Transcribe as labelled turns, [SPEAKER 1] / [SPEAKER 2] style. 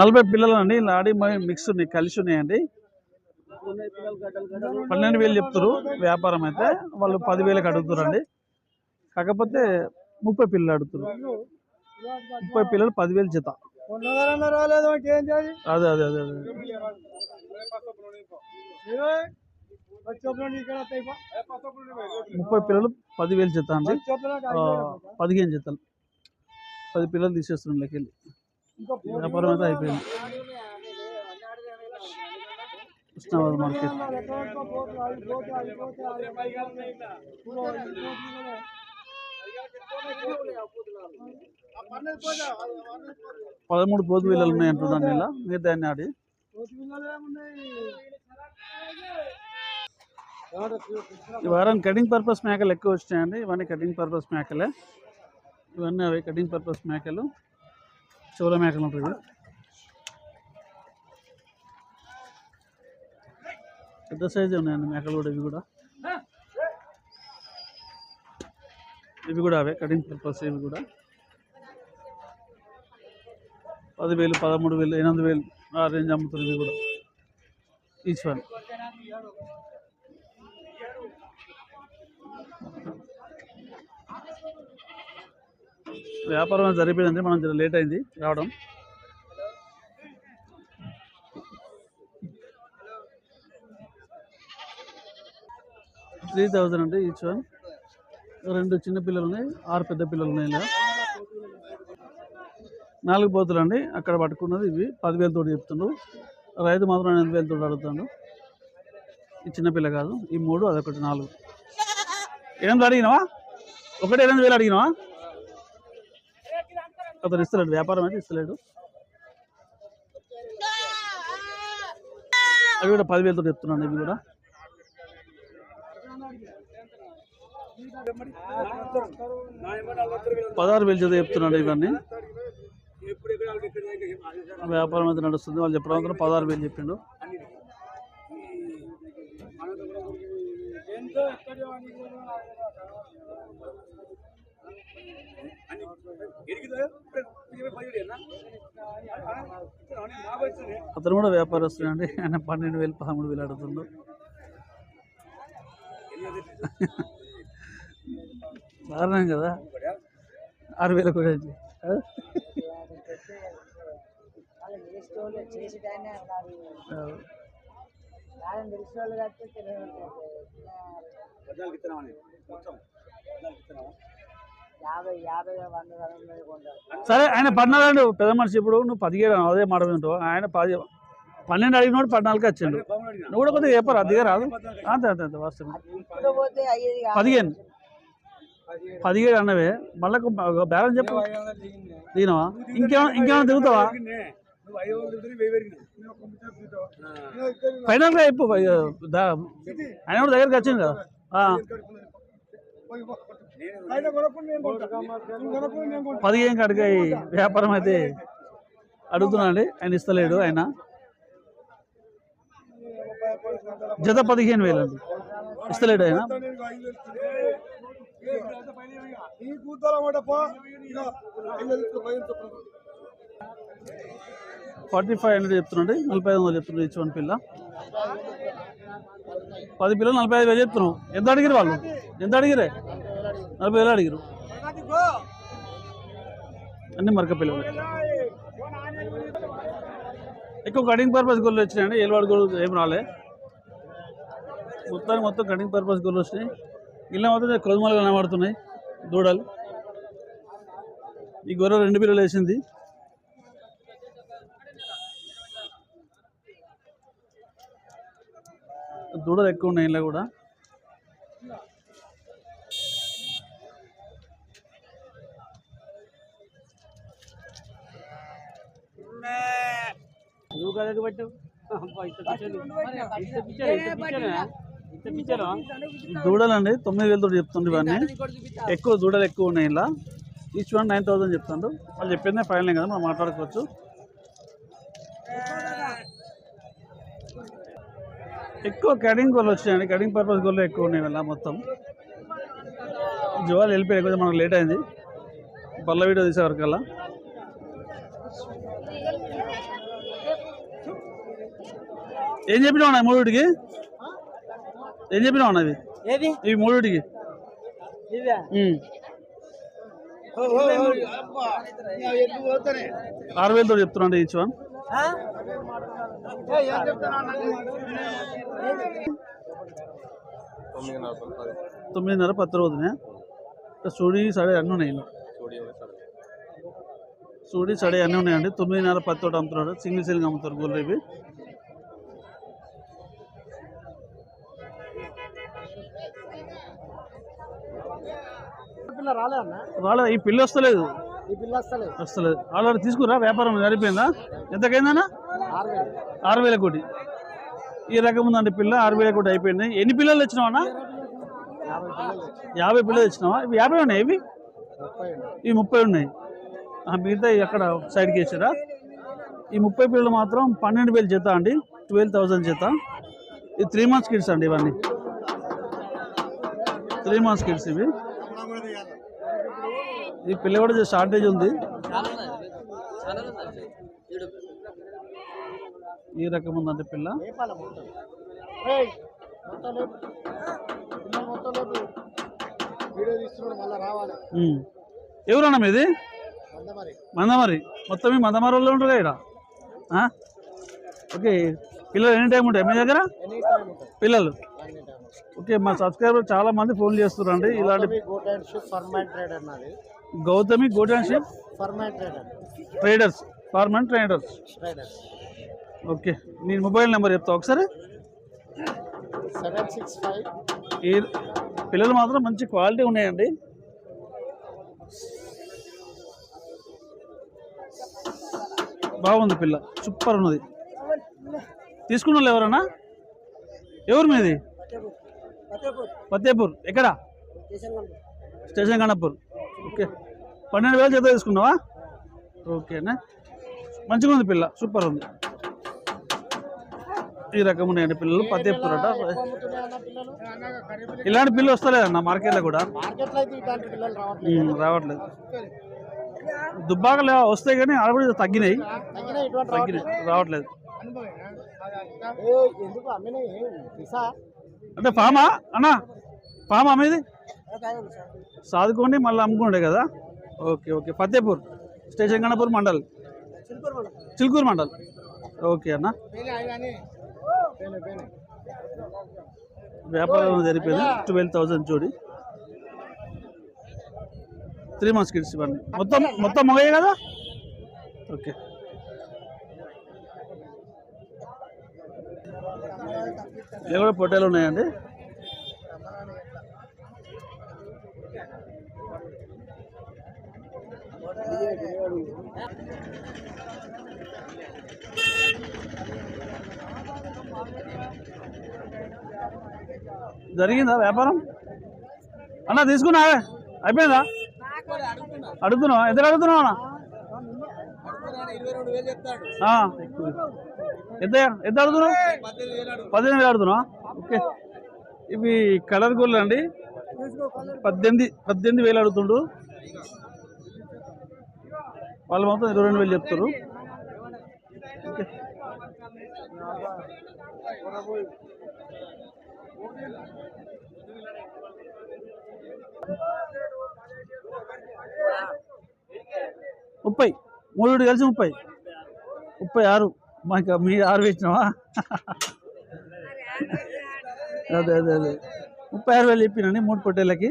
[SPEAKER 1] నలభై పిల్లలు అండి ఇలా మిక్స్ ఉన్నాయి కలిసి ఉన్నాయండి. పన్నెండు వేలు చెప్తారు వ్యాపారం అయితే వాళ్ళు పదివేలకు అడుగుతారండి. కాకపోతే ముప్పై పిల్లలు అడుగుతారు. ముప్పై పిల్లలు పదివేలు జత. అదే అదే అదే అదే. ముప్పై పిల్లలు పదివేలు జత అండి. పదిహేను జతలు. పది పిల్లలు తీసేస్తున్నాం లెక్కెళ్ళి వ్యాపారం అయితే అయిపోయింది. కృష్ణాబాద్ మార్కెట్. పదమూడు పోతు పిల్లలు ఉన్నాయి అంటున్నాను ఇలా మిగతా అన్ని ఆడి. ఈ వారం కటింగ్ పర్పస్ మేకలు ఎక్కువ వచ్చినాయండి ఇవన్నీ కటింగ్ పర్పస్ మేకలే. ఇవన్నీ అవి కటింగ్ పర్పస్ మేకలు. చోళ మేకలు ఉంటాయి పెద్ద సైజు ఉన్నాయండి మేకలు కూడా ఇవి కూడా. ఇవి కూడా అవే కటింగ్ పర్పస్ ఇవి కూడా. పదివేలు పదమూడు వేలు ఎనిమిది వేలు ఆ రేంజ్ అమ్ముతుంది ఇవి కూడా. ఈచ్ వన్ వ్యాపారం జరిపోయిందండి మనం జర లేట్ అయింది. రావడం. త్రీ థౌజండ్ అండి ఈచ్ వన్. రెండు చిన్న పిల్లలు ఉన్నాయి. ఆరు పెద్ద పిల్లలు ఉన్నాయి ఇలా. నాలుగు పోతులు అండి. అక్కడ పట్టుకున్నది ఇవి. పదివేలతో చెప్తుండ్రు రైతు మాత్రం ఎనిమిది వేలతో అడుగుతాడు. ఈ చిన్నపిల్ల కాదు. ఈ మూడు అదొకటి నాలుగు. ఎనిమిది అడిగినావా? ఒకటి ఎనిమిది వేలు అడిగినావా? అతను ఇస్తలేడు వ్యాపారం అయితే ఇస్తలేడు. అవి కూడా పదివేలతో చెప్తున్నాను ఇవి కూడా. పదహారు వేలు చేత చెప్తున్నాడు ఇవన్నీ. వ్యాపారం అయితే నడుస్తుంది వాళ్ళు చెప్పడం పదహారు వేలు చెప్పిండు. అతను కూడా వ్యాపారస్తుడు అండి. ఆయన పన్నెండు వేలు పదమూడు వేలు అడుగుతుండు. దారుణం కదా? ఆరు వేలు కూడా ఉంది. సరే ఆయన పద్నాలుగు పెద్ద మనిషి ఇప్పుడు నువ్వు పదిహేడు అదే మాట ఉంటావు ఆయన పది పన్నెండు అడిగినోడు పద్నాలుగు వచ్చిండు. నువ్వు కూడా కొద్దిగా చెప్పారు? అదిగా రాదు. అంతే అంతే అంతే వాస్తవం. పదిహేను. పదిహేడు. అన్నవే. మళ్ళీ బ్యాలెన్స్ చెప్పు. దిగినావా? ఇంకేమైనా ఇంకేమైనా తిరుగుతావా? ఫైనల్గా చెప్పు. ఆయన కూడా దగ్గరికి వచ్చింది కదా. ఆ. పదిహేను కాడికి వ్యాపారం అయితే అడుగుతున్నా అండి. ఆయన ఇస్తలేడు ఆయన. జత పదిహేను వేలు అండి. ఇస్తలేడు ఆయన. ఫార్టీ ఫైవ్ హండ్రెడ్ చెప్తున్నాండి నలభై ఐదు వందలు చెప్తున్నాడు ఇచ్చి వన్ పిల్ల. పది పిల్లలు నలభై ఐదు వేలు చెప్తున్నావు ఎంత అడిగిరు వాళ్ళు? ఎంత అడిగిరే నలభై వేలు అడిగారు అన్ని మరక పిల్లలు. ఎక్కువ కటింగ్ పర్పస్ గొర్రెలు వచ్చినాయండి. ఏలవాడు గొర్రెలు ఏం రాలే. మొత్తానికి మొత్తం కటింగ్ పర్పస్ గొర్రెలు వచ్చినాయి. ఇలా మొత్తం కొదుమలు కనబడుతున్నాయి. దూడలు. ఈ గొర్రె రెండు పిల్లలు వేసింది. దూడలు ఎక్కువ ఉన్నాయి ఇలా కూడా.
[SPEAKER 2] నువ్వు కదకు పెట్టు
[SPEAKER 1] దూడలండి తొమ్మిది వేలతో చెప్తుండ్రు ఇవన్నీ. ఎక్కువ దూడలు ఎక్కువ ఉన్నాయి ఇలా. ఈచ్ వన్ నైన్ థౌసండ్ చెప్తుండ్రు వాళ్ళు చెప్పిందే ఫైనల్ కదా మనం మాట్లాడుకోవచ్చు. ఎక్కువ కటింగ్ గోళ్ళు వచ్చినాయండి కటింగ్ పర్పస్ గోళ్ళు ఎక్కువ ఉన్నాయి ఇలా మొత్తం. జోవాలు వెళ్ళిపోయి కొంచెం మనకు లేట్ అయింది. పళ్ళ వీడియో తీసేవరకల్లా ఏం చెప్పినావు అన్న మూడుకి ఏం చెప్పినావు అన్న ఇవి? మూడుకి
[SPEAKER 3] ఇదే
[SPEAKER 1] ఆరు వేలతో చెప్తున్నాండి ఈచ్ వన్ తొమ్మిదిన్నర పత్తు రోజునే. సూడి సడే అన్నీ ఉన్నాయి. సూడి సడే అన్నీ ఉన్నాయండి. తొమ్మిదిన్నర పత్తి ఒకటి అమ్ముతున్నాడు సింగిల్ సింగిల్ అమ్ముతారు గొర్రెలు
[SPEAKER 3] పిల్ల రాలే అన్న
[SPEAKER 1] రాలే ఈ పిల్ల వస్తలేదు.
[SPEAKER 3] ఈ పిల్ల వస్తలేదు.
[SPEAKER 1] వస్తలేదు. ఆల్రెడీ తీసుకురా వ్యాపారం సరిపోయిందా? ఎంతకైందన్నా?
[SPEAKER 3] ఆరు వేలు.
[SPEAKER 1] కోటి. ఈ రకం ఉందండి పిల్ల ఆరు వేల కోటి అయిపోయింది. ఎన్ని పిల్లలు తెచ్చినావన్నా
[SPEAKER 3] యాభై పిల్లలు
[SPEAKER 1] యాభై పిల్లలు తెచ్చినావా? ఇవి యాభై ఉన్నాయి ఇవి? ఈ ముప్పై ఉన్నాయి. ఆ, మిగతా అక్కడ సైడ్కి వేసారా? ఈ ముప్పై పిల్లలు మాత్రం పన్నెండు వేలు జత అండి. ట్వెల్వ్ థౌజండ్ జత. ఇది త్రీ మంత్స్ కిడ్స్ అండి ఇవన్నీ. త్రీ మంత్స్ కిడ్స్ ఇవి. ఈ పిల్ల కూడా షార్టేజ్ ఉంది. ఈ రకం ఉందండి పిల్ల. ఎవరన్నా మీది? మందమరి. మొత్తం మీ మందమరి వాళ్ళు ఉంటారు ఇక్కడ? ఓకే. పిల్లలు ఎనీ టైం ఉంటాయి? మీ దగ్గర? పిల్లలు. ఓకే మా సబ్స్క్రైబర్ చాలా మంది ఫోన్ చేస్తున్నారండి. ఇలాంటి
[SPEAKER 3] goat and sheep
[SPEAKER 1] Gautami goat and sheep traders Farman traders.
[SPEAKER 3] Trader
[SPEAKER 1] okay నేను మొబైల్ నెంబర్ చెప్తా ఒకసారి.
[SPEAKER 3] Seven six five.
[SPEAKER 1] పిల్లలు మాత్రం మంచి క్వాలిటీ ఉన్నాయండి. బాగుంది పిల్ల సూపర్ ఉన్నది. తీసుకున్న వాళ్ళు ఎవరన్నా? ఎవరు మీది? ఫతేపూర్. ఎక్కడ? Station Ghanpur okay. పన్నెండు వేలు జత తీసుకున్నావా? ఓకేనా మంచిగా ఉంది పిల్ల. సూపర్ ఉంది. ఈ రకం ఉన్నాయండి పిల్లలు. ఫతేపూర్ అట. ఇలాంటి పిల్లలు వస్తలేదన్న మార్కెట్లో కూడా.
[SPEAKER 3] రావట్లేదు.
[SPEAKER 1] దుబ్బాకలు వస్తాయి కానీ ఆడబడి తగ్గినాయి.
[SPEAKER 3] తగ్గిన ఇటువంటి
[SPEAKER 1] తగ్గినాయి. రావట్లేదు. అంటే ఫామా? అన్నా ఫామా మీది? సాదుకోండి మళ్ళీ అమ్ముకుండే కదా. Okay okay. Fatehpur station Ghanpur mandal. Chilukuru mandal. Okay అన్న. వ్యాపారం జరిపోయింది ట్వెల్వ్ థౌజండ్ చూడి త్రీ మంత్స్ కిడ్స్ ఇవన్నీ మొత్తం మొత్తం మొగయ్య కదా? ఓకే. ఇవి కూడా పొట్టేలు ఉన్నాయండి? జరిగిందా వ్యాపారం? అన్న తీసుకున్నావే అయిపోయిందా? అడుగుతున్నావా? ఎంత అడుగుతున్నావు అన్న? ఎంత ఎంత ఆడుతున్నావు? పద్దెనిమిది వేలు అడుగుతున్నావా ఓకే. ఇవి కలర్ గోల్డ్ అండి. పద్దెనిమిది పద్దెనిమిది వేలు అడుగుతుండు వాళ్ళు మొత్తం ఇరవై రెండు వేలు చెప్తారు ఓకే. ముప్పై. మూడు కలిసి ముప్పై. ముప్పై ఆరు. మాకు మీ ఆరు వేసినావా అదే అదే అదే. ముప్పై ఆరు వేలు చెప్పినండి మూడు పొట్టేళ్ళకి?